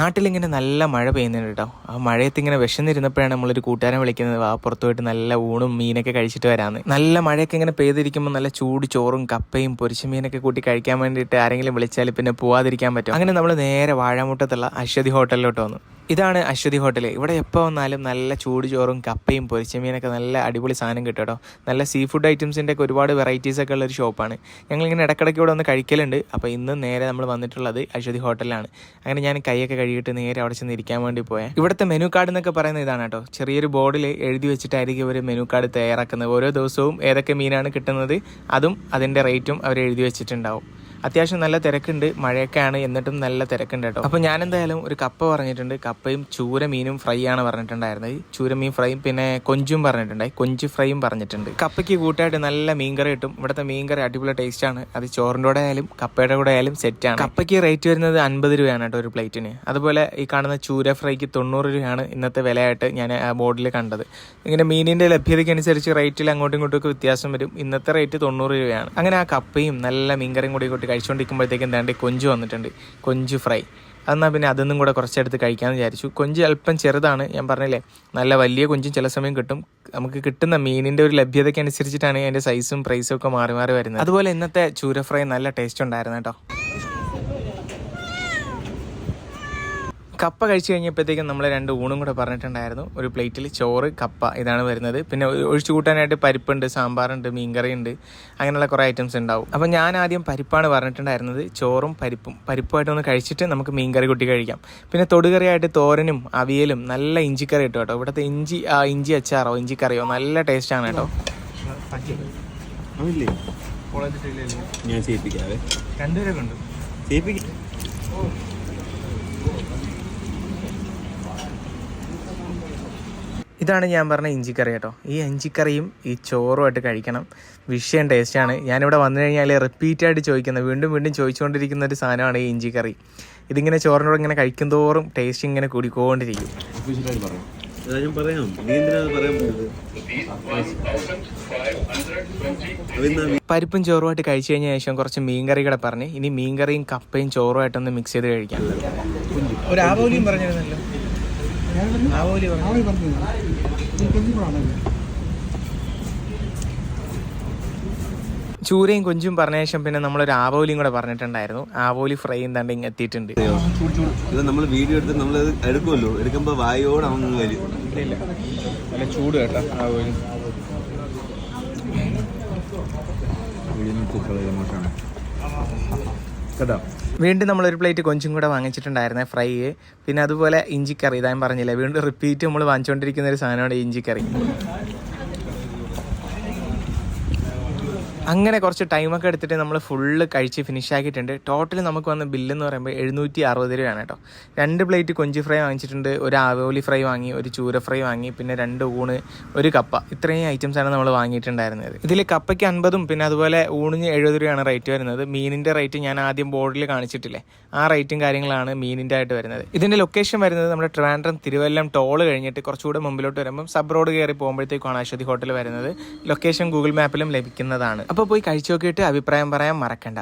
നാട്ടിലിങ്ങനെ നല്ല മഴ പെയ്യുന്നുണ്ട് കേട്ടോ ആ മഴയത്ത് ഇങ്ങനെ വിശന്നിരുന്നപ്പോഴാണ് നമ്മളൊരു കൂട്ടുകാരൻ വിളിക്കുന്നത് ആ പുറത്ത് പോയിട്ട് നല്ല ഊണും മീനൊക്കെ കഴിച്ചിട്ട് വരാന്ന്. നല്ല മഴയൊക്കെ ഇങ്ങനെ പെയ്തിരിക്കുമ്പോൾ നല്ല ചൂട് ചോറും കപ്പയും പൊരിച്ച മീനൊക്കെ കൂട്ടി കഴിക്കാൻ വേണ്ടിയിട്ട് ആരെങ്കിലും വിളിച്ചാൽ പിന്നെ പോവാതിരിക്കാൻ പറ്റും അങ്ങനെ നമ്മൾ നേരെ വാഴമുട്ടത്തുള്ള അശ്വതി ഹോട്ടലിലോട്ട് വന്നു. ഇതാണ് അശ്വതി ഹോട്ടൽ ഇവിടെ എപ്പോൾ വന്നാലും നല്ല ചൂട് ചോറും കപ്പയും പൊരിച്ച മീനൊക്കെ നല്ല അടിപൊളി സാധനം കിട്ടും കേട്ടോ. നല്ല സീ ഫുഡ് ഐറ്റംസിന്റെ ഒക്കെ ഒരുപാട് വെറൈറ്റീസ് ഒക്കെ ഉള്ളൊരു ഷോപ്പാണ് ഞങ്ങളിങ്ങനെ ഇടയ്ക്കിടയ്ക്ക് ഇവിടെ വന്ന് കഴിക്കലുണ്ട്. അപ്പോൾ ഇന്ന് നേരെ നമ്മൾ വന്നിട്ടുള്ളത് അശ്വതി ഹോട്ടലിലാണ്. അങ്ങനെ ഞാൻ കൈയൊക്കെ കഴുകിയിട്ട് നേരെ അവിടെ ചെന്ന് ഇരിക്കാൻ വേണ്ടി പോയാൽ ഇവിടുത്തെ മെനു കാർഡ് എന്നൊക്കെ പറയുന്നത് ഇതാണ് കേട്ടോ. ചെറിയൊരു ബോർഡിൽ എഴുതി വെച്ചിട്ടായിരിക്കും ഇവർ മെനു കാർഡ് തയ്യാറാക്കുന്നത്. ഓരോ ദിവസവും ഏതൊക്കെ മീനാണ് കിട്ടുന്നത് അതും അതിന്റെ റേറ്റും അവർ എഴുതി വെച്ചിട്ടുണ്ടാവും. അത്യാവശ്യം നല്ല തിരക്കുണ്ട് മഴയൊക്കെയാണ് എന്നിട്ടും നല്ല തിരക്കുണ്ട് കേട്ടോ. അപ്പോൾ ഞാൻ എന്തായാലും ഒരു കപ്പ പറഞ്ഞിട്ടുണ്ട് കപ്പയും ചൂര മീനും ഫ്രൈ ആണ് പറഞ്ഞിട്ടുണ്ടായിരുന്നത്. ചൂര മീൻ ഫ്രൈയും പിന്നെ കൊഞ്ചും പറഞ്ഞിട്ടുണ്ടായി കൊഞ്ച് ഫ്രൈയും പറഞ്ഞിട്ടുണ്ട്. കപ്പയ്ക്ക് കൂട്ടായിട്ട് നല്ല മീൻകറി കിട്ടും. ഇവിടുത്തെ മീൻകറി അടിപൊളി ടേസ്റ്റ് ആണ്. അത് ചോറിന്റെ കൂടെ ആയാലും കപ്പയുടെ കൂടെ ആയാലും സെറ്റാണ് കപ്പയ്ക്ക് റേറ്റ് വരുന്നത് അൻപത് രൂപയാണ് കേട്ടോ ഒരു പ്ലേറ്റിന് അതുപോലെ ഈ കാണുന്ന ചൂര ഫ്രൈക്ക് തൊണ്ണൂറ് രൂപയാണ് ഇന്നത്തെ വിലയായിട്ട് ഞാൻ ബോർഡിൽ കണ്ടത്. ഇങ്ങനെ മീനിന്റെ ലഭ്യതയ്ക്കനുസരിച്ച് റേറ്റിൽ അങ്ങോട്ടും ഇങ്ങോട്ടും ഒക്കെ വ്യത്യാസം വരും. ഇന്നത്തെ റേറ്റ് തൊണ്ണൂറ് രൂപയാണ്. അങ്ങനെ ആ കപ്പയും നല്ല മീൻകറിയും കൂടി കൂട്ടി കഴിച്ചുകൊണ്ടിരിക്കുമ്പോഴത്തേക്കും എന്താണ്ട് കൊഞ്ച് വന്നിട്ടുണ്ട്. കൊഞ്ച് ഫ്രൈ. എന്നാൽ പിന്നെ അതൊന്നും കൂടെ കുറച്ചെടുത്ത് കഴിക്കാമെന്ന് വിചാരിച്ചു. കൊഞ്ച് അല്പം ചെറുതാണ് ഞാൻ പറഞ്ഞില്ലേ? നല്ല വലിയ കൊഞ്ചും ചില സമയം കിട്ടും. നമുക്ക് കിട്ടുന്ന മീനിന്റെ ഒരു ലഭ്യതയ്ക്ക് അനുസരിച്ചിട്ടാണ് അതിന്റെ സൈസും പ്രൈസും ഒക്കെ മാറി മാറി വരുന്നത്. അതുപോലെ ഇന്നത്തെ ചൂര ഫ്രൈ നല്ല ടേസ്റ്റ് ഉണ്ടായിരുന്നു കേട്ടോ. കപ്പ കഴിച്ചു കഴിഞ്ഞപ്പോഴത്തേക്കും നമ്മൾ രണ്ട് ഊണും കൂടെ പറഞ്ഞിട്ടുണ്ടായിരുന്നു. ഒരു പ്ലേറ്റിൽ ചോറ് കപ്പ ഇതാണ് വരുന്നത്. പിന്നെ ഒഴിച്ചു കൂട്ടാനായിട്ട് പരിപ്പുണ്ട് സാമ്പാറുണ്ട് മീൻകറി ഉണ്ട് അങ്ങനെയുള്ള കുറേ ഐറ്റംസ് ഉണ്ടാവും. അപ്പോൾ ഞാൻ ആദ്യം പരിപ്പാണ് പറഞ്ഞിട്ടുണ്ടായിരുന്നത്. ചോറും പരിപ്പും പരിപ്പുമായിട്ട് ഒന്ന് കഴിച്ചിട്ട് നമുക്ക് മീൻകറി കൂട്ടി കഴിക്കാം. പിന്നെ തൊടുകറിയായിട്ട് തോരനും അവിയലും നല്ല ഇഞ്ചിക്കറി ഇട്ടു കേട്ടോ. ഇവിടുത്തെ ഇഞ്ചി ആ, ഇഞ്ചി അച്ചാറോ ഇഞ്ചിക്കറിയോ നല്ല ടേസ്റ്റാണ് കേട്ടോ. ഞാൻ ചെയ്യിപ്പിക്കാവേ രണ്ടുപേരൊക്കെ ഉണ്ട്. ചെയ്യിപ്പിക്കാം ഇതാണ് ഞാൻ പറഞ്ഞ ഇഞ്ചിക്കറി കേട്ടോ. ഈ ഇഞ്ചിക്കറിയും ഈ ചോറുമായിട്ട് കഴിക്കണം. വിഷയം ടേസ്റ്റാണ്. ഞാനിവിടെ വന്നു കഴിഞ്ഞാൽ റിപ്പീറ്റായിട്ട് ചോദിക്കുന്നത്. വീണ്ടും വീണ്ടും ചോദിച്ചുകൊണ്ടിരിക്കുന്ന ഒരു സാധനമാണ് ഈ ഇഞ്ചിക്കറി. ഇതിങ്ങനെ ചോറിനോട് ഇങ്ങനെ കഴിക്കും തോറും ടേസ്റ്റ് ഇങ്ങനെ കൂടിക്കൊണ്ടിരിക്കും. പരിപ്പും ചോറുമായിട്ട് കഴിച്ചു കഴിഞ്ഞ ശേഷം കുറച്ച് മീൻകറി കൂടെ പറഞ്ഞ്. ഇനി മീൻകറിയും കപ്പയും ചോറുമായിട്ടൊന്ന് മിക്സ് ചെയ്ത് കഴിക്കാം. ഒരു ആവോലിയും പറഞ്ഞിരുന്നല്ലോ. ചൂരയും കൊഞ്ചും പറഞ്ഞ ശേഷം പിന്നെ നമ്മളൊരു ആവോലിയും കൂടെ പറഞ്ഞിട്ടുണ്ടായിരുന്നു. ആവോലി ഫ്രൈ എന്താണ്ട് ഇങ്ങനെ എത്തിയിട്ടുണ്ട് ഇത് നമ്മൾ വീഡിയോ എടുത്ത് നമ്മൾ എടുക്കുമല്ലോ. എടുക്കുമ്പോൾ വായോട് അങ്ങ് വരും ഇല്ല നല്ല ചൂട് കേട്ടോ ആവോലി. കേട്ടോ? വീണ്ടും നമ്മളൊരു പ്ലേറ്റ് കൊഞ്ചും കൂടെ വാങ്ങിച്ചിട്ടുണ്ടായിരുന്നെ ഫ്രൈ. പിന്നെ അതുപോലെ ഇഞ്ചിക്കറി. ഇതാ ഞാൻ പറഞ്ഞില്ലേ വീണ്ടും റിപ്പീറ്റ് നമ്മൾ വാങ്ങിച്ചുകൊണ്ടിരിക്കുന്ന ഒരു സാധനമാണ് ഇഞ്ചിക്കറി. അങ്ങനെ കുറച്ച് ടൈമൊക്കെ എടുത്തിട്ട് നമ്മൾ ഫുള്ള് കഴിച്ച് ഫിനിഷ് ആക്കിയിട്ടുണ്ട്. ടോട്ടലി നമുക്ക് വന്ന ബില്ല് എന്ന് പറയുമ്പോൾ എഴുന്നൂറ്റി അറുപത് രൂപയാണ് കേട്ടോ. രണ്ട് പ്ലേറ്റ് കൊഞ്ച് ഫ്രൈ വാങ്ങിച്ചിട്ടുണ്ട്. ഒരു ആവോലി ഫ്രൈ വാങ്ങി ഒരു ചൂര ഫ്രൈ വാങ്ങി പിന്നെ രണ്ട് ഊണ് ഒരു കപ്പ. ഇത്രയും ഐറ്റംസ് ആണ് നമ്മൾ വാങ്ങിയിട്ടുണ്ടായിരുന്നത്. ഇതിൽ കപ്പയ്ക്ക് അൻപതും പിന്നെ അതുപോലെ ഊണിന് എഴുപത് രൂപയാണ് റേറ്റ് വരുന്നത്. മീനിന്റെ റേറ്റ് ഞാൻ ആദ്യം ബോർഡിൽ കാണിച്ചിട്ടില്ലേ? ആ റേറ്റും കാര്യങ്ങളാണ് മീനിന്റെ ആയിട്ട് വരുന്നത്. ഇതിന്റെ ലൊക്കേഷൻ വരുന്നത് നമ്മുടെ ട്രിവാൻഡ്രം തിരുവല്ലം ടോൾ കഴിഞ്ഞിട്ട് കുറച്ചുകൂടെ മുമ്പിലോട്ട് വരുമ്പം സബ് റോഡ് കയറി പോകുമ്പോഴത്തേക്കാണ് അശ്വതി ഹോട്ടൽ വരുന്നത്. ലൊക്കേഷൻ ഗൂഗിൾ മാപ്പിലും ലഭിക്കുന്നതാണ്. അപ്പോൾ പോയി കഴിച്ചു നോക്കിയിട്ട് അഭിപ്രായം പറയാൻ മറക്കണ്ട.